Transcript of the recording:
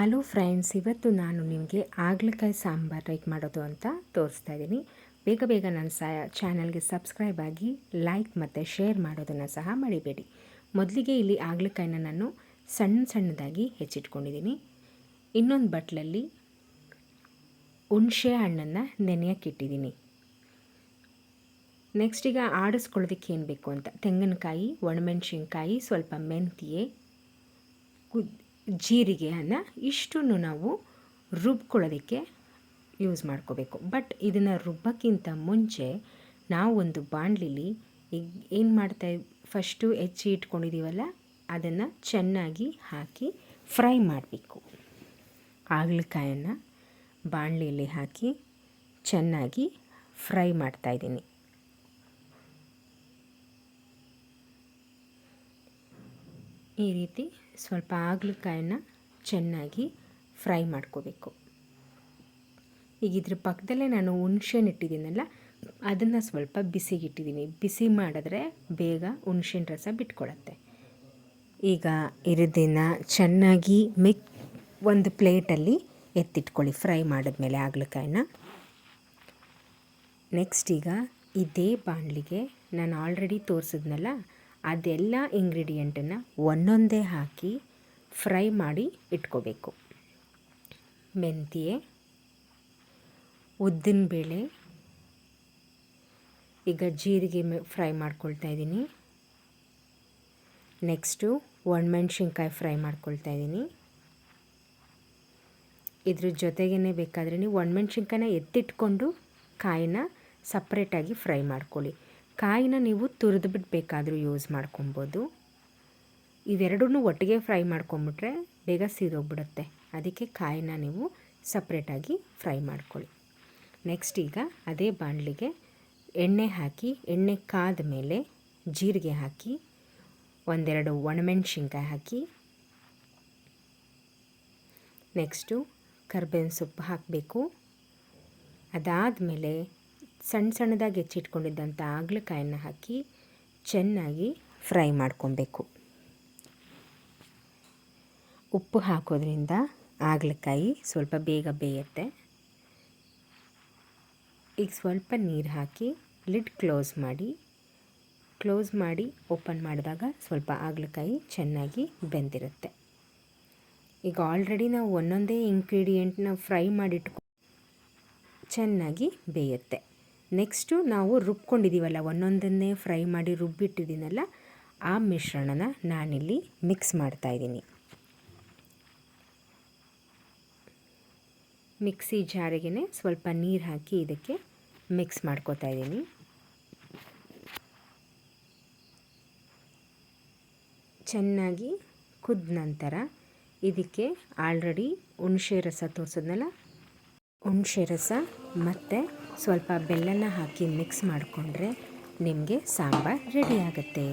Hello friends, ಇವತ್ತು ನಾನು ನಿಮಗೆ ಆಗ್ಲಕಾಯಿ ಸಾಂಬಾರು ಹೇಗೆ ಮಾಡೋದು ಅಂತ ತೋರಿಸ್ತಾ ಇದ್ದೀನಿ. ಬೇಗ ಬೇಗ ನನ್ನ ಸ ಚಾನಲ್ಗೆ ಸಬ್ಸ್ಕ್ರೈಬ್ ಆಗಿ ಲೈಕ್ ಮತ್ತು ಶೇರ್ ಮಾಡೋದನ್ನು ಸಹ ಮರಿಬೇಡಿ. ಮೊದಲಿಗೆ ಇಲ್ಲಿ ಆಗ್ಲಕಾಯಿನ ನಾನು ಸಣ್ಣ ಸಣ್ಣದಾಗಿ ಹೆಚ್ಚಿಟ್ಕೊಂಡಿದ್ದೀನಿ. ಇನ್ನೊಂದು ಬಟ್ಲಲ್ಲಿ ಹುಣಸೆ ಹಣ್ಣನ್ನು ನೆನೆಯೋಕ್ಕಿಟ್ಟಿದ್ದೀನಿ ನೆಕ್ಸ್ಟ್ ಈಗ ಆಡಿಸ್ಕೊಳ್ಳೋದಕ್ಕೆ ಏನು ಬೇಕು ಅಂತ. ತೆಂಗಿನಕಾಯಿ, ಒಣಮೆಣ್ಸಿನ್ಕಾಯಿ, ಸ್ವಲ್ಪ ಮೆಂತ್ಯೆ ಕುದ್ ಜೀರಿಗೆಯನ್ನು ಇಷ್ಟನ್ನು ನಾವು ರುಬ್ಕೊಳ್ಳೋದಕ್ಕೆ ಯೂಸ್ ಮಾಡ್ಕೋಬೇಕು. ಬಟ್ ಇದನ್ನು ರುಬ್ಬಕ್ಕಿಂತ ಮುಂಚೆ ನಾವು ಒಂದು ಬಾಣಲಿಲಿ ಏನು ಮಾಡ್ತಾ ಫಸ್ಟು ಹೆಚ್ಚಿ ಇಟ್ಕೊಂಡಿದ್ದೀವಲ್ಲ ಅದನ್ನು ಚೆನ್ನಾಗಿ ಹಾಕಿ ಫ್ರೈ ಮಾಡಬೇಕು. ಹಾಗಲಕಾಯನ್ನು ಬಾಣಲಿಯಲ್ಲಿ ಹಾಕಿ ಚೆನ್ನಾಗಿ ಫ್ರೈ ಮಾಡ್ತಾಯಿದ್ದೀನಿ ಈ ರೀತಿ ಸ್ವಲ್ಪ ಹಾಗಲಕಾಯನ್ನ ಚೆನ್ನಾಗಿ ಫ್ರೈ ಮಾಡ್ಕೋಬೇಕು. ಈಗ ಇದ್ರ ಪಕ್ಕದಲ್ಲೇ ನಾನು ಹುಣ್ಸೆಹಣ್ಣು ಇಟ್ಟಿದ್ದೀನಲ್ಲ, ಅದನ್ನು ಸ್ವಲ್ಪ ಬಿಸಿಗಿಟ್ಟಿದ್ದೀನಿ. ಬಿಸಿ ಮಾಡಿದ್ರೆ ಬೇಗ ಹುಣ್ಸೆಹಣ್ಣು ರಸ ಬಿಟ್ಕೊಳತ್ತೆ. ಈಗ ಇರದಿನ ಚೆನ್ನಾಗಿ ಮಿಕ್ ಒಂದು ಪ್ಲೇಟಲ್ಲಿ ಎತ್ತಿಟ್ಕೊಳ್ಳಿ, ಫ್ರೈ ಮಾಡಿದ್ಮೇಲೆ ಆಗ್ಲಕಾಯನ್ನ. ನೆಕ್ಸ್ಟ್ ಈಗ ಇದೇ ಬಾಣಲಿಗೆ ನಾನು ಆಲ್ರೆಡಿ ತೋರಿಸಿದ್ನಲ್ಲ ಅದೆಲ್ಲ ಇಂಗ್ರೀಡಿಯೆಂಟನ್ನು ಒಂದೊಂದೇ ಹಾಕಿ ಫ್ರೈ ಮಾಡಿ ಇಟ್ಕೋಬೇಕು. ಮೆಂತ್ಯೆ ಉದ್ದಿನಬೇಳೆ ಈಗ ಜೀರಿಗೆ ಫ್ರೈ ಮಾಡ್ಕೊಳ್ತಾ ಇದ್ದೀನಿ. ನೆಕ್ಸ್ಟು ಒಣಮೆಣ್ಸಿನ್ಕಾಯಿ ಫ್ರೈ ಮಾಡ್ಕೊಳ್ತಾ ಇದ್ದೀನಿ. ಇದ್ರ ಜೊತೆಗೇ ಬೇಕಾದ್ರೆ ನೀವು ಒಣಮೆಣ್ಸಿನ್ಕಾಯಿನ ಎತ್ತಿಟ್ಕೊಂಡು ಕಾಯಿನ ಸಪ್ರೇಟಾಗಿ ಫ್ರೈ ಮಾಡ್ಕೊಳ್ಳಿ. ಕಾಯಿನ ನೀವು ತುರಿದು ಬಿಡಬೇಕಾದ್ರೂ ಯೂಸ್ ಮಾಡ್ಕೊಬೋದು. ಇವೆರಡೂ ಒಟ್ಟಿಗೆ ಫ್ರೈ ಮಾಡ್ಕೊಂಬಿಟ್ರೆ ಬೇಗ ಸೀದೋಗ್ಬಿಡುತ್ತೆ. ಅದಕ್ಕೆ ಕಾಯಿನ ನೀವು ಸಪ್ರೇಟಾಗಿ ಫ್ರೈ ಮಾಡ್ಕೊಳ್ಳಿ. ನೆಕ್ಸ್ಟ್ ಈಗ ಅದೇ ಬಾಣಲಿಗೆ ಎಣ್ಣೆ ಹಾಕಿ, ಎಣ್ಣೆ ಕಾದ ಮೇಲೆ ಜೀರಿಗೆ ಹಾಕಿ, ಒಂದೆರಡು ಒಣಮೆಣ್ಸಿನ್ಕಾಯಿ ಹಾಕಿ ನೆಕ್ಸ್ಟು ಕರ್ಬೇವಿನ ಸೊಪ್ಪು ಹಾಕಬೇಕು. ಅದಾದಮೇಲೆ ಸಣ್ಣ ಸಣ್ಣದಾಗಿ ಹೆಚ್ಚಿಟ್ಕೊಂಡಿದ್ದಂಥ ಆಗ್ಲಕಾಯನ್ನು ಹಾಕಿ ಚೆನ್ನಾಗಿ ಫ್ರೈ ಮಾಡ್ಕೊಬೇಕು. ಉಪ್ಪು ಹಾಕೋದ್ರಿಂದ ಆಗ್ಲಕಾಯಿ ಸ್ವಲ್ಪ ಬೇಗ ಬೇಯುತ್ತೆ. ಈಗ ಸ್ವಲ್ಪ ನೀರು ಹಾಕಿ ಲಿಡ್ ಕ್ಲೋಸ್ ಮಾಡಿ ಕ್ಲೋಸ್ ಮಾಡಿ ಓಪನ್ ಮಾಡಿದಾಗ ಸ್ವಲ್ಪ ಆಗ್ಲಕಾಯಿ ಚೆನ್ನಾಗಿ ಬೆಂದಿರುತ್ತೆ. ಈಗ ಆಲ್ರೆಡಿ ನಾವು ಒಂದೊಂದೇ ಇಂಗ್ರೀಡಿಯೆಂಟ್ನ ಫ್ರೈ ಮಾಡಿಟ್ಕೊ ಚೆನ್ನಾಗಿ ಬೇಯುತ್ತೆ. ನೆಕ್ಸ್ಟು ನಾವು ರುಬ್ಕೊಂಡಿದ್ದೀವಲ್ಲ, ಒಂದೊಂದನ್ನೇ ಫ್ರೈ ಮಾಡಿ ರುಬ್ಬಿಟ್ಟಿದ್ದೀನಲ್ಲ, ಆ ಮಿಶ್ರಣನ ನಾನಿಲ್ಲಿ ಮಿಕ್ಸ್ ಮಾಡ್ತಾಯಿದ್ದೀನಿ. ಮಿಕ್ಸಿ ಜಾರಿಗೆ ಸ್ವಲ್ಪ ನೀರು ಹಾಕಿ ಇದಕ್ಕೆ ಮಿಕ್ಸ್ ಮಾಡ್ಕೋತಾ ಇದ್ದೀನಿ ಚೆನ್ನಾಗಿ ಕುದ ನಂತರ ಇದಕ್ಕೆ ಆಲ್ರೆಡಿ ಹುಣಸೆ ರಸ ತೋರಿಸಿದ್ನಲ್ಲ, ಹುಣಸೆ ರಸ ಮತ್ತು ಸ್ವಲ್ಪ ಬೆಲ್ಲನ ಹಾಕಿ ಮಿಕ್ಸ್ ಮಾಡಿಕೊಂಡ್ರೆ ನಿಮಗೆ ಸಾಂಬಾರು ರೆಡಿ ಆಗುತ್ತೆ.